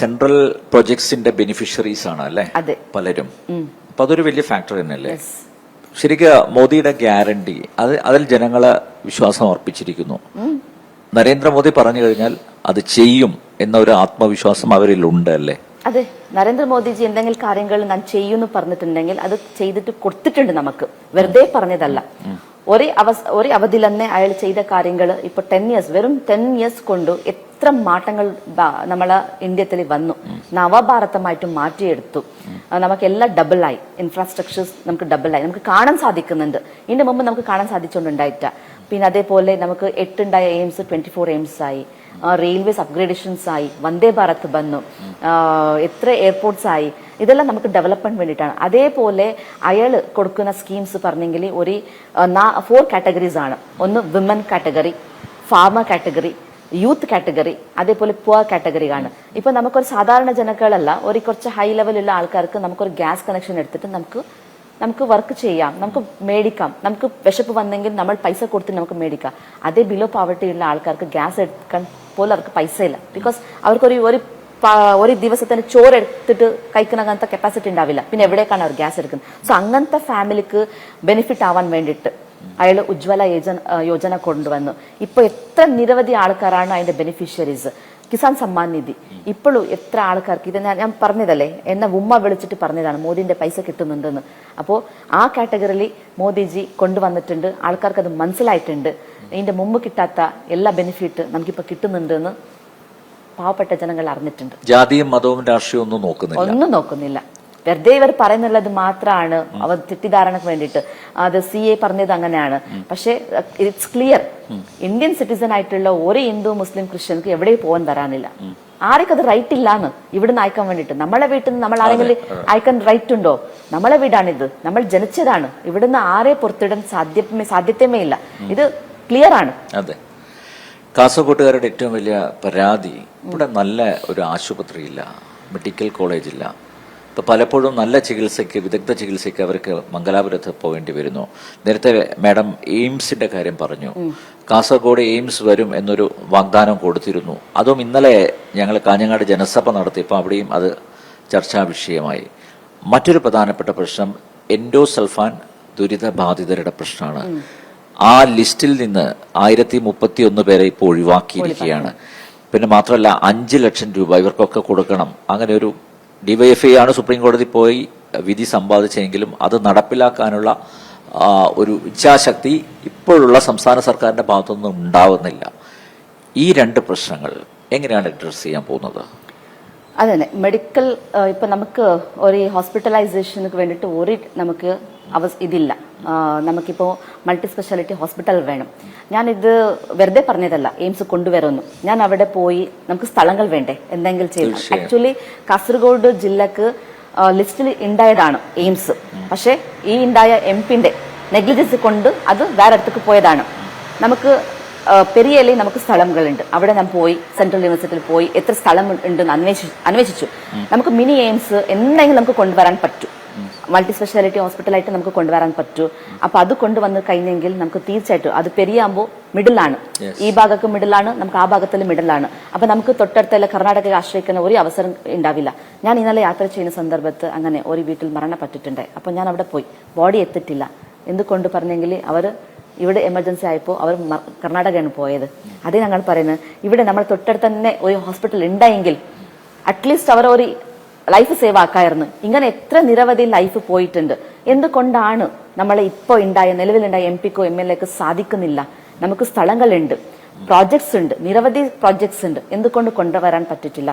Central പ്രൊജക്ട്സിന്റെ beneficiaries ആണ് അല്ലേ? പലരും. അപ്പൊ അതൊരു വലിയ ഫാക്ടർ തന്നെയല്ലേ? ശരിക്ക് മോദിയുടെ ഗ്യാരണ്ടി അത് അതിൽ ജനങ്ങളെ വിശ്വാസം അർപ്പിച്ചിരിക്കുന്നു. നരേന്ദ്രമോദി പറഞ്ഞു കഴിഞ്ഞാൽ അത് ചെയ്യും എന്ന ഒരു ആത്മവിശ്വാസം അവരിൽ ഉണ്ട് അല്ലേ? അതെ. നരേന്ദ്രമോദിജി എന്തെങ്കിലും കാര്യങ്ങൾ ഞാൻ ചെയ്യുമെന്ന് പറഞ്ഞിട്ടുണ്ടെങ്കിൽ അത് ചെയ്തിട്ട് കൊടുത്തിട്ടുണ്ട് നമുക്ക്. വെറുതെ പറഞ്ഞതല്ല. ഒരു അവസ് ഒരേ അവധി തന്നെ അയാൾ ചെയ്ത കാര്യങ്ങൾ ഇപ്പൊ ടെൻ ഇയേഴ്സ് വെറും ടെൻ ഇയേഴ്സ് കൊണ്ട് എത്ര മാറ്റങ്ങൾ നമ്മളെ ഇന്ത്യത്തിൽ വന്നു. നവഭാരതമായിട്ട് മാറ്റിയെടുത്തു. നമുക്ക് എല്ലാം ഡബിളായി ഇൻഫ്രാസ്ട്രക്ചേഴ്സ് നമുക്ക് ഡബിളായി നമുക്ക് കാണാൻ സാധിക്കുന്നുണ്ട്. ഇതിന്റെ മുമ്പ് നമുക്ക് കാണാൻ സാധിച്ചുകൊണ്ടുണ്ടായിട്ട പിന്നെ അതേപോലെ നമുക്ക് എട്ടുണ്ടായ എയിംസ് ട്വന്റി ഫോർ എയിംസ് ആയി റെയിൽവേസ് അപ്ഗ്രേഡേഷൻസ് ആയി. വന്ദേ ഭാരത് വന്നു. എത്ര എയർപോർട്ട്സ് ആയി. ഇതെല്ലാം നമുക്ക് ഡെവലപ്മെന്റ് വേണ്ടിയിട്ടാണ്. അതേപോലെ അയാൾ കൊടുക്കുന്ന സ്കീംസ് പറഞ്ഞെങ്കിൽ ഒരു ഫോർ കാറ്റഗറീസ് ആണ്. ഒന്ന് women category pharma category youth category അതേപോലെ പുവർ കാറ്റഗറി ആണ്. ഇപ്പൊ നമുക്കൊരു സാധാരണ ജനക്കളല്ല ഒരു കുറച്ച് ഹൈ ലെവലുള്ള ആൾക്കാർക്ക് നമുക്കൊരു ഗ്യാസ് കണക്ഷൻ എടുത്തിട്ട് നമുക്ക് നമുക്ക് വർക്ക് ചെയ്യാം നമുക്ക് മേടിക്കാം നമുക്ക് വിശപ്പ് വന്നെങ്കിൽ നമ്മൾ പൈസ കൊടുത്ത് നമുക്ക് മേടിക്കാം. അതേ ബിലോ പാവർട്ടി ഉള്ള ആൾക്കാർക്ക് ഗ്യാസ് എടുക്കാൻ പോലും അവർക്ക് പൈസ ഇല്ല ബിക്കോസ് അവർക്കൊരു ഒരു ഒരു ദിവസത്തിന് ചോറ് എടുത്തിട്ട് കഴിക്കുന്ന അങ്ങനത്തെ കപ്പാസിറ്റി ഉണ്ടാവില്ല. പിന്നെ എവിടേക്കാണ് അവർ ഗ്യാസ് എടുക്കുന്നത്? സോ അങ്ങനത്തെ ഫാമിലിക്ക് ബെനിഫിറ്റ് ആവാൻ വേണ്ടിയിട്ട് അയാൾ ഉജ്വല യോജന യോജന കൊണ്ടുവന്നു. ഇപ്പൊ എത്ര നിരവധി ആൾക്കാരാണ് അതിന്റെ ബെനിഫിഷ്യറീസ് കിസാൻ സമ്മാൻ നിധി. ഇപ്പോഴും എത്ര ആൾക്കാർക്ക് ഇത് ഞാൻ പറഞ്ഞതല്ലേ? എന്നെ ഉമ്മ വിളിച്ചിട്ട് പറഞ്ഞതാണ് മോദിന്റെ പൈസ കിട്ടുന്നുണ്ടെന്ന്. അപ്പോൾ ആ കാറ്റഗറിയിൽ മോദിജി കൊണ്ടുവന്നിട്ടുണ്ട്. ആൾക്കാർക്ക് അത് മനസ്സിലായിട്ടുണ്ട്. ഇതിന്റെ മുമ്പ് കിട്ടാത്ത എല്ലാ ബെനിഫിറ്റ് നമുക്കിപ്പോൾ കിട്ടുന്നുണ്ടെന്ന് പാവപ്പെട്ട ജനങ്ങൾ അറിഞ്ഞിട്ടുണ്ട്. ജാതിയും മതവും രാഷ്ട്രീയവും ഒന്നും നോക്കുന്നില്ല. ഒന്നും നോക്കുന്നില്ല. വെറുതെ ഇവർ പറയുന്നുള്ളത് മാത്രമാണ്. അവർ തെറ്റിദ്ധാരണക്ക് വേണ്ടിയിട്ട്. അത് സി എ പറഞ്ഞത് അങ്ങനെയാണ്. പക്ഷേ ഇറ്റ്സ് ക്ലിയർ. ഇന്ത്യൻ സിറ്റിസൺ ആയിട്ടുള്ള ഒരു ഹിന്ദു മുസ്ലിം ക്രിസ്ത്യൻക്ക് എവിടെ പോകാൻ തരാനില്ല. ആർക്കും അത് റൈറ്റ് ഇല്ലാന്ന് ഇവിടുന്ന് അയക്കാൻ വേണ്ടിട്ട് നമ്മളെ വീട്ടിൽ നിന്ന് നമ്മൾ ആരെങ്കിലും അയക്കാൻ റൈറ്റ് ഉണ്ടോ? നമ്മളെ വീടാണിത്. നമ്മൾ ജനിച്ചതാണ്. ഇവിടുന്ന് ആരെ പുറത്തിടാൻ സാധ്യമേ സാധ്യത്യമേ ഇല്ല. ഇത് ക്ലിയർ ആണ്. അതെ. കാസർഗോട്ടുകാരുടെ ഏറ്റവും വലിയ പരാതി ഇവിടെ നല്ല ഒരു ആശുപത്രി ഇല്ല. മെഡിക്കൽ കോളേജ് ഇല്ല. ഇപ്പൊ പലപ്പോഴും നല്ല ചികിത്സയ്ക്ക് വിദഗ്ധ ചികിത്സയ്ക്ക് അവർക്ക് മംഗലാപുരത്ത് പോകേണ്ടി വരുന്നു. നേരത്തെ മാഡം എയിംസിന്റെ കാര്യം പറഞ്ഞു. കാസർഗോഡ് എയിംസ് വരും എന്നൊരു വാഗ്ദാനം കൊടുത്തിരുന്നു. അതും ഇന്നലെ ഞങ്ങൾ കാഞ്ഞങ്ങാട് ജനസഭ നടത്തിയപ്പോൾ അവിടെയും അത് ചർച്ചാ വിഷയമായി മറ്റൊരു പ്രധാനപ്പെട്ട പ്രശ്നം എൻഡോസൾഫാൻ ദുരിതബാധിതരുടെ പ്രശ്നമാണ്. ആ ലിസ്റ്റിൽ നിന്ന് ആയിരത്തി മുപ്പത്തി ഒന്ന് പേരെ ഇപ്പോൾ ഒഴിവാക്കിയിരിക്കുകയാണ്. പിന്നെ മാത്രമല്ല അഞ്ച് ലക്ഷം രൂപ ഇവർക്കൊക്കെ കൊടുക്കണം. അങ്ങനെ ഒരു ഡിവൈഎഫ്ഐ ആണ് സുപ്രീം കോടതി പോയി വിധി സമ്പാദിച്ചെങ്കിലും അത് നടപ്പിലാക്കാനുള്ള ഒരു ഇച്ഛാശക്തി ഇപ്പോഴുള്ള സംസ്ഥാന സർക്കാരിന്റെ ഭാഗത്തുനിന്നും ഉണ്ടാവുന്നില്ല. ഈ രണ്ട് പ്രശ്നങ്ങൾ എങ്ങനെയാണ് അഡ്രസ് ചെയ്യാൻ പോകുന്നത്? അതെ തന്നെ മെഡിക്കൽ ഇപ്പൊ നമുക്ക് ഒരു ഹോസ്പിറ്റലൈസേഷന് വേണ്ടിയിട്ട് ഒരു നമുക്ക് അവ ഇതില്ല. നമുക്കിപ്പോൾ നമുക്കിപ്പോ മൾട്ടി സ്പെഷ്യാലിറ്റി ഹോസ്പിറ്റൽ വേണം. ഞാനിത് വെറുതെ പറഞ്ഞതല്ല. എയിംസ് കൊണ്ടുവരുന്നു. ഞാൻ അവിടെ പോയി നമുക്ക് സ്ഥലങ്ങൾ വേണ്ടേ? എന്തെങ്കിലും ചെയ്യണം ആക്ച്വലി കാസർഗോഡ് ജില്ലക്ക് ലിസ്റ്റിൽ ഉണ്ടായതാണ് എയിംസ്. പക്ഷേ ഈ ഉണ്ടായ എം പിന്റെ നെഗ്ലിജൻസ് കൊണ്ട് അത് വേറെ അടുത്തേക്ക് പോയതാണ്. നമുക്ക് പെരിയയിലെ നമുക്ക് സ്ഥലങ്ങളുണ്ട്. അവിടെ ഞാൻ പോയി സെൻട്രൽ യൂണിവേഴ്സിറ്റിയിൽ പോയി എത്ര സ്ഥലം ഉണ്ടെന്ന് അന്വേഷിച്ചു. അന്വേഷിച്ചു നമുക്ക് മിനി എയിംസ് എന്തെങ്കിലും നമുക്ക് കൊണ്ടുവരാൻ പറ്റും. മൾട്ടി സ്പെഷ്യാലിറ്റി ഹോസ്പിറ്റലായിട്ട് നമുക്ക് കൊണ്ടുവരാൻ പറ്റൂ. അപ്പൊ അത് കൊണ്ടുവന്ന് കഴിഞ്ഞെങ്കിൽ നമുക്ക് തീർച്ചയായിട്ടും അത് പെരിയാകുമ്പോൾ മിഡിലാണ്. ഈ ഭാഗത്ത് മിഡിലാണ് നമുക്ക് ആ ഭാഗത്തിൽ മിഡിലാണ് അപ്പൊ നമുക്ക് തൊട്ടടുത്തുള്ള കർണാടകയെ ആശ്രയിക്കുന്ന ഒരു അവസരം ഉണ്ടാവില്ല. ഞാൻ ഇന്നലെ യാത്ര ചെയ്യുന്ന സന്ദർഭത്ത് അങ്ങനെ ഒരു വീട്ടിൽ മരണപ്പെട്ടിട്ടുണ്ട്. അപ്പൊ ഞാൻ അവിടെ പോയി. ബോഡി എത്തിയിട്ടില്ല. എന്തുകൊണ്ട് പറഞ്ഞെങ്കിൽ അവർ ഇവിടെ എമർജൻസി ആയപ്പോൾ അവർ കർണാടകയാണ് പോയത്. അതേ ഞങ്ങൾ പറയുന്നത്. ഇവിടെ നമ്മൾ തൊട്ടടുത്ത് തന്നെ ഒരു ഹോസ്പിറ്റൽ ഉണ്ടായെങ്കിൽ അറ്റ്ലീസ്റ്റ് അവർ ഒരു ലൈഫ് സേവ് ആക്കായിരുന്നു. ഇങ്ങനെ എത്ര നിരവധി ലൈഫ് പോയിട്ടുണ്ട്. എന്തുകൊണ്ടാണ് നമ്മളെ ഇപ്പോൾ ഉണ്ടായ നിലവിലുണ്ടായ എം പിക്കോ എം എൽ എക്ക് സാധിക്കുന്നില്ല? നമുക്ക് സ്ഥലങ്ങളുണ്ട് പ്രോജക്ട്സ് ഉണ്ട് നിരവധി പ്രോജക്ട്സ് ഉണ്ട്. എന്തുകൊണ്ട് കൊണ്ടുവരാൻ പറ്റിയിട്ടില്ല